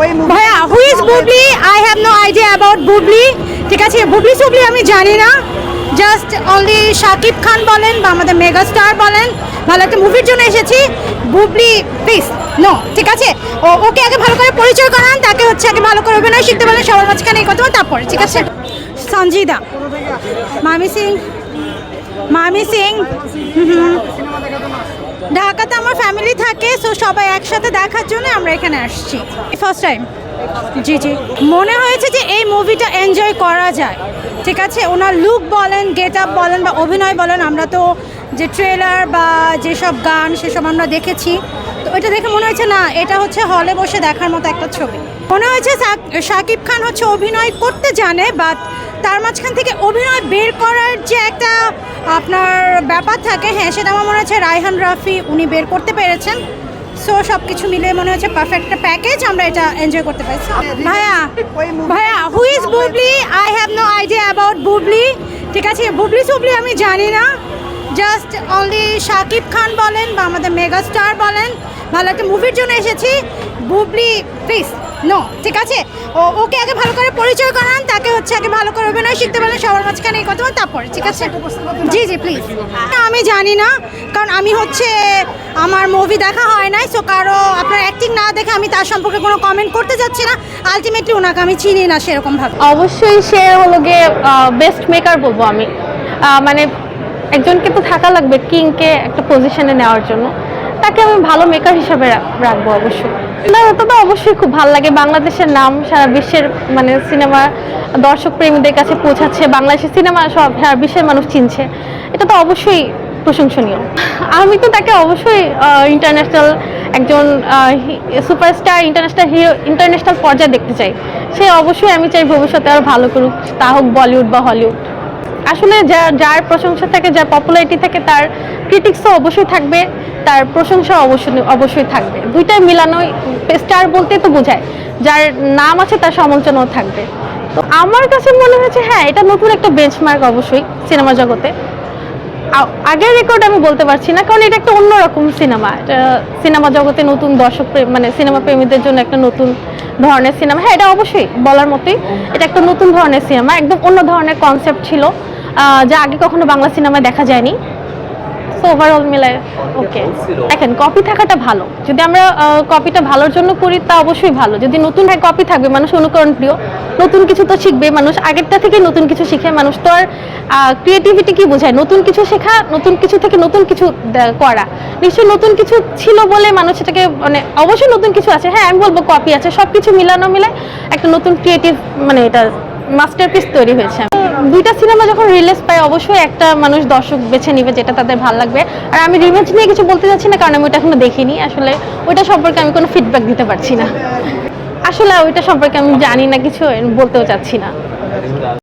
ভাইয়া who is Bubly I have no idea about Bubly ঠিক আছে বুবলি সুবলি আমি জানি না। জাস্ট অনলি শাকিব খান বলেন বা আমাদের মেগা স্টার বলেন। ভালো একটা মুভির জন্য এসেছি। বুবলি প্লিজ নো ঠিক আছে? ও, ওকে আগে ভালো করে পরিচয় করান, তাকে হচ্ছে আগে ভালো করে অভিনয় শিখতে বলেন, সবার মাঝখানে এই কথা তারপরে, ঠিক আছে? সঞ্জিদা, মামি সিং মামি সিং হুম হুম। ঢাকাতে আমার ফ্যামিলি থাকে সো সবাই একসাথে দেখার জন্য আমরা এখানে আসছি। ফার্স্ট টাইম জি জি। মনে হয়েছে যে এই মুভিটা এনজয় করা যায়। ঠিক আছে? ওনার লুক বলেন গেট আপ বলেন বা অভিনয় বলেন, আমরা তো যে ট্রেলার বা যেসব গান, সেসব আমরা দেখেছি। তো এটা দেখে মনে হয়েছে, না, এটা হচ্ছে হলে বসে দেখার মতো একটা ছবি। মনে হয়েছে শাকিব খান হচ্ছে অভিনয় করতে জানে বাট তার মাঝখান থেকে অভিনয় বের করার যে একটা আপনার ব্যাপার থাকে হ্যাঁ সেটা আমার মনে হচ্ছে রায়হান রাফি উনি বের করতে পেরেছেন। সো সব কিছু মিলিয়ে মনে হচ্ছে পারফেক্ট একটা প্যাকেজ আমরা এটা এনজয় করতে পারছি। ভাইয়া ভাইয়া who is Bubly I have no idea about Bubly ঠিক আছে বুবলি সুবলি আমি জানি না। জাস্ট অনলি শাকিব খান বলেন বা আমাদের মেগা স্টার বলেন। ভালো একটা মুভির জন্য এসেছি। বুবলি প্লিজ নো ঠিক আছে? ও ওকে আগে ভালো করে পরিচয় করান তাকে হচ্ছে আগে ভালো করে অভিনয় শিখতে বলেন সবার মাঝখানে এই কথা তারপরে ঠিক আছে? জি জি প্লিজ আমি জানি না কারণ আমি হচ্ছে আমার মুভি দেখা হয় নাই সো কারও আপনার অ্যাক্টিং না দেখে আমি তার সম্পর্কে কোনো কমেন্ট করতে যাচ্ছি না। আলটিমেটলি ওনাকে আমি চিনি না সেরকম সেরকমভাবে। অবশ্যই সে হলো গিয়ে বেস্ট মেকার বলব আমি। মানে একজনকে তো থাকা লাগবে কিংকে একটা পজিশনে নেওয়ার জন্য। তাকে আমি ভালো মেকার হিসাবে রাখব অবশ্যই। না তো অবশ্যই খুব ভালো লাগে। বাংলাদেশের নাম সারা বিশ্বের মানে সিনেমা দর্শক প্রেমীদের কাছে পৌঁছাচ্ছে। বাংলাদেশের সিনেমা সব সারা বিশ্বের মানুষ চিনছে। এটা তো অবশ্যই প্রশংসনীয়। আমি তো তাকে অবশ্যই ইন্টারন্যাশনাল একজন সুপারস্টার ইন্টারন্যাশনাল হিরো ইন্টারন্যাশনাল পর্যায়ে দেখতে চাই। সে অবশ্যই আমি চাই ভবিষ্যতে আরও ভালো করুক, তা হোক বলিউড বা হলিউড। আসলে যার যার প্রশংসা থাকে, যার পপুলারিটি থাকে, তার ক্রিটিক্সও অবশ্যই থাকবে, তার প্রশংসা অবশ্যই অবশ্যই থাকবে। দুইটাই মিলানোই স্টার বলতে তো বোঝায়, যার নাম আছে, তার সমালোচনাও থাকবে। তো আমার কাছে মনে হয়েছে হ্যাঁ এটা নতুন একটা বেঞ্চমার্ক অবশ্যই সিনেমা জগতে। আগের রেকর্ড আমি বলতে পারছি না, কারণ এটা একটা অন্যরকম সিনেমা সিনেমা জগতে নতুন দর্শক মানে সিনেমা প্রেমীদের জন্য একটা নতুন ধরনের সিনেমা হ্যাঁ এটা অবশ্যই বলার মতোই। এটা একটা নতুন ধরনের সিনেমা একদম অন্য ধরনের কনসেপ্ট ছিল যা আগে কখনো বাংলা সিনেমায় দেখা যায়নি। সো ওভারঅল মিলায় ওকে দেখেন কপি থাকাটা ভালো। যদি আমরা কপিটা ভালোর জন্য করি, তা অবশ্যই ভালো। যদি নতুন কপি থাকবে, মানুষ অনুকরণ প্রিয়। নতুন কিছু তো শিখবে, মানুষ আগেরটা থেকে নতুন কিছু শিখে, মানুষ তো আর ক্রিয়েটিভিটি কি বোঝায়? নতুন কিছু শেখা, নতুন কিছু থেকে নতুন কিছু করা। নিশ্চয়ই নতুন কিছু ছিল বলে মানুষ এটাকে মানে অবশ্যই নতুন কিছু আছে। হ্যাঁ আমি বলব কপি আছে সব কিছু মিলানো মিলায় একটা নতুন ক্রিয়েটিভ মানে এটা মাস্টারপিস তৈরি হয়েছে। দুইটা সিনেমা যখন রিলিজ পায়, অবশ্যই একটা মানুষ দর্শক বেছে নিবে যেটা তাদের ভালো লাগবে। আর আমি রিমেজ নিয়ে কিছু বলতে চাচ্ছি না, কারণ আমি ওটা এখনও দেখিনি। আসলে ওইটা সম্পর্কে আমি কোনো ফিডব্যাক দিতে পারছি না। আসলে ওইটা সম্পর্কে আমি জানি না কিছু, বলতেও চাচ্ছি না।